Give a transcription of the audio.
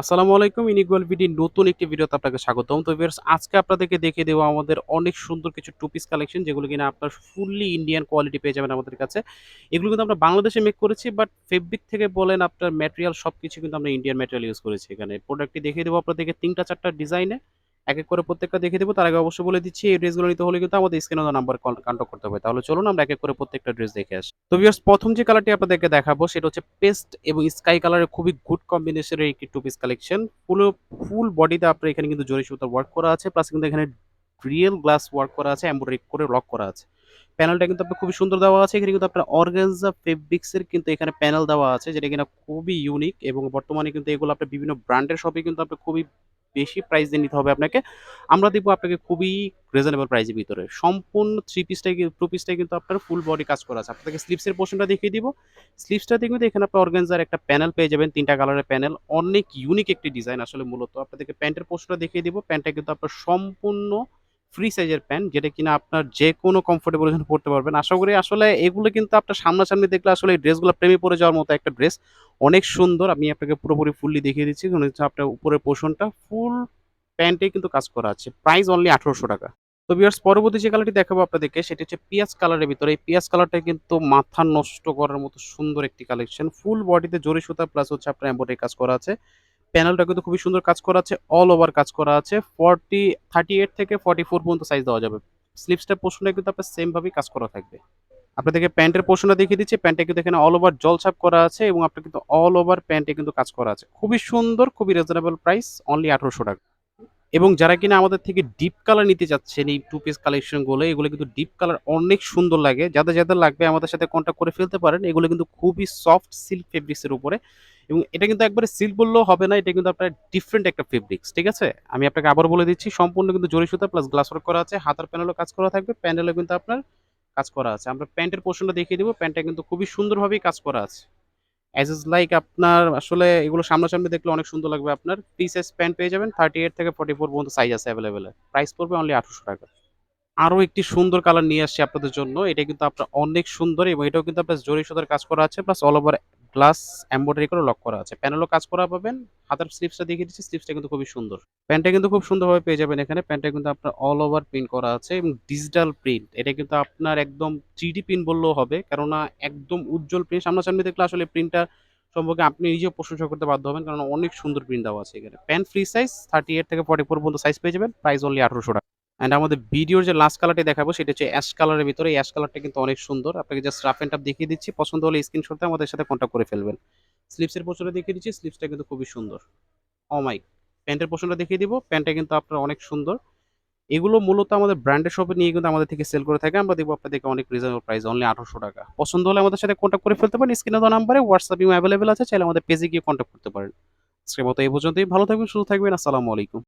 আসসালামু আলাইকুম ইনিকুয়াল ভিডি নতুন একটি ভিডিওতে আপনাকে স্বাগতম। তো ভিউয়ার্স, আজকে আপনাদেরকে দেখিয়ে দেবো আমাদের অনেক সুন্দর কিছু টু পিস কালেকশন, যেগুলো কিনা আপনার ফুললি ইন্ডিয়ান কোয়ালিটি পেয়ে যাবেন আমাদের কাছে। এগুলো কিন্তু আমরা বাংলাদেশে মেক করেছি বাট ফেব্রিক থেকে বলেন আপনার ম্যাটেরিয়াল সব কিছু কিন্তু আমরা ইন্ডিয়ান ম্যাটেরিয়াল ইউজ করেছি এখানে। প্রোডাক্টটি দেখিয়ে দেবো আপনাদেরকে তিনটা চারটা ডিজাইনে এক এক করে প্রত্যেকটা দেখে দেবো। তার আগে অবশ্যই বলে দিচ্ছি, এই ড্রেসগুলো নিতে হলে কিন্তু আমাদের স্ক্রিনে নাম্বার কন্ট্যাক্ট করতে হবে। তাহলে চলুন আমরা এক এক করে প্রত্যেকটা ড্রেস দেখে আসি। তো ভিউয়ার্স প্রথম যে কালারটি আপনাদেরকে দেখাবো, সেটা হচ্ছে পেস্ট এবং স্কাই কালারের খুবই গুড কম্বিনেশনের একটি টু পিস কালেকশন পুরো ফুল বডিতে আপনার এখানে কিন্তু জরি সুতার ওয়ার্ক করা আছে প্লাস কিন্তু এখানে রিয়েল গ্লাস ওয়ার্ক করা আছে এমব্রয়ডারি করে লক করা আছে। প্যানেলটা কিন্তু আপনার খুবই সুন্দর দেওয়া আছে, এখানে কিন্তু আপনার অর্গানজা ফেব্রিক্সের কিন্তু এখানে প্যানেল দেওয়া আছে, যেটা কিনা খুবই ইউনিক এবং বর্তমানে কিন্তু এগুলো আপনার বিভিন্ন ব্র্যান্ডের শপে কিন্তু আপনার খুবই বেশি প্রাইস দিয়ে নিতে হবে আপনাকে। আমরা দেবো আপনাকে খুবই রিজনেবল প্রাইসের ভিতরে। সম্পূর্ণ থ্রি পিসটাই টু পিসটাই কিন্তু আপনার ফুল বডি কাজ করা আছে। আপনাকে স্লিপসের পোর্শনটা দেখিয়ে দিব। স্লিপসটা দেখবেন, এখানে আপনার অর্গেনজার একটা প্যানেল পেয়ে যাবেন, তিনটা কালারের প্যানেল অনেক ইউনিক একটি ডিজাইন আসলে মূলত। আপনাদেরকে প্যান্টের পোর্শনটা দেখিয়ে দিব। প্যান্টটা কিন্তু আপনার সম্পূর্ণ ফ্রি সাইজের প্যান্ট যেটা কিনা আপনার যে কোনো কমফোর্টেবল জন্য পড়তে পারবেন। আশা করি আসলে এগুলো কিন্তু আপনার সামনাসামনি দেখলে আসলে এই ড্রেসগুলো প্রেমে পড়ে যাওয়ার মতো একটা ড্রেস। অনেক সুন্দর, আমি আপনাকে পুরোপুরি ফুললি দেখিয়ে দিচ্ছি আপনার উপরের পোর্শনটা ফুল প্যান্টে কিন্তু কাজ করা আছে। প্রাইস অনলি আঠারোশো টাকা। তো বিয়ার্স পরবর্তী যে কালারটি দেখাবো আপনাদেরকে, সেটি হচ্ছে পিঁয়াজ কালারের ভিতরে। এই পিঁয়াজ কালারটা কিন্তু মাথা নষ্ট করার মতো সুন্দর একটি কালেকশন ফুল বডিতে জরি সুতা প্লাস হচ্ছে আপনার এম্বয়ডারি কাজ করা আছে। প্যানেলটা কিন্তু খুবই সুন্দর কাজ করা আছে অল ওভার কাজ করা আছে। ফর্টি থার্টি এইট থেকে ফর্টি ফোর পর্যন্ত সাইজ দেওয়া যাবে। স্লিপসটা পোর্শনে কিন্তু আপনার সেম ভাবেই কাজ করা থাকবে। আপনাদেরকে প্যান্টের পোর্শনটা দেখিয়ে দিচ্ছি, প্যান্টে কিন্তু এখানে অল ওভার জল ছাপ করা আছে এবং আপনার কিন্তু অল ওভার প্যান্টে কিন্তু কাজ করা আছে। খুবই সুন্দর, খুবই রিজনেবল প্রাইস অনলি আঠারোশো টাকা। এবং যারা কিনা আমাদের থেকে ডিপ কালার নিতে চাচ্ছেন, এই টু পিস কালেকশনগুলো এগুলো কিন্তু ডিপ কালার অনেক সুন্দর লাগে। যাদের যাদের লাগবে আমাদের সাথে কন্ট্যাক্ট করে ফেলতে পারেন। এগুলো কিন্তু খুবই সফট সিল্ক ফেব্রিক্সের উপরে এবং এটা কিন্তু একবারে সিল্ক বললেও হবে না, এটা কিন্তু আপনার ডিফারেন্ট একটা ফেব্রিক্স ঠিক আছে? আমি আপনাকে আবার বলে দিচ্ছি, সম্পূর্ণ কিন্তু জরি সুতা প্লাস গ্লাস ওয়ার্ক করা আছে। হাতার প্যানেলও কাজ করা থাকবে প্যানেলও কিন্তু আপনার কাজ করা আছে। আমরা প্যান্টের পোর্শনটা দেখিয়ে দিব প্যান্টটা কিন্তু খুবই সুন্দরভাবেই কাজ করা আছে। অ্যাজ লাইক আপনার আসলে এগুলো সামনাসামনি দেখলে অনেক সুন্দর লাগবে আপনার। ফ্রি সাইজ প্যান্ট পেয়ে যাবেন থার্টি এইট থেকে ফর্টি ফোর পর্যন্ত সাইজ আছে অ্যাভেলেবেল প্রাইস পড়বে অনলি আঠারোশো টাকা। আরও একটি সুন্দর কালার নিয়ে আসছি আপনাদের জন্য। এটা কিন্তু আপনার অনেক সুন্দর এবং এটাও কিন্তু আপনার জরি সুতার কাজ করা আছে plus all over glass embroidery করে লক করা আছে। প্যানেলও কাজ করা পাবেন, হাতের স্লিপসটা দেখিয়ে দিচ্ছি স্লিপসটা কিন্তু খুবই সুন্দর। প্যান্টটা কিন্তু খুব সুন্দরভাবে পেয়ে যাবেন এখানে। প্যান্টটা কিন্তু আপনার অল ওভার প্রিন্ট করা আছে এবং ডিজিটাল প্রিন্ট এটা কিন্তু আপনার একদম থ্রি প্রিন্ট বললেও হবে, কেননা একদম উজ্জ্বল প্রিন্ট সামনাসামনি দেখলে আসলে প্রিন্টটা সম্পর্কে আপনি নিজেও প্রশংসা করতে বাধ্য হবেন কারণ অনেক সুন্দর প্রিন্ট দেওয়া আছে এখানে। Pant free size thirty eight থেকে ফর্টি ফোর পর্যন্ত সাইজ পেয়ে যাবেন। প্রাইস অনলি আঠারোশো টাকা। অ্যান্ড আমাদের ভিডিওর যে লাস্ট কালারটি দেখাবো, সেটা হচ্ছে অ্যাশ কালারের ভিতরে। অ্যাশ কালারটা কিন্তু অনেক সুন্দর। আপনাকে জাস্ট রাফ অ্যান্ড দেখিয়ে দিচ্ছি। পছন্দ হলে স্ক্রিনশটে আমাদের সাথে কন্ট্যাক্ট করে ফেলবেন। স্লিপসের পোর্শনটা দেখিয়ে দিচ্ছি। স্লিপসটা কিন্তু খুবই সুন্দর। অমাইক প্যান্টের পোর্শনটা দেখিয়ে দিব। প্যান্টটা কিন্তু আপনার অনেক সুন্দর। এগুলো মূলত আমাদের ব্র্যান্ডের শপে নিয়ে কিন্তু আমাদের থেকে সেল করে থাকে। আমরা দেখব আপনাদেরকে অনেক রিজনেবল প্রাইস অনলি আঠারোশো টাকা। পছন্দ হলে আমাদের সাথে কন্ট্যাক্ট করে ফেলতে পারেন। স্ক্রিনে দেওয়া নাম্বারে হোয়াটসঅ্যাপ ইউ অ্যাভেলেবেল আছে। চাইলে আমাদের পেজে গিয়ে কন্ট্যাক্ট করতে পারেন। আজকের মতো এই পর্যন্তই। ভালো থাকবেন, সুস্থ থাকবেন। আসসালামু আলাইকুম।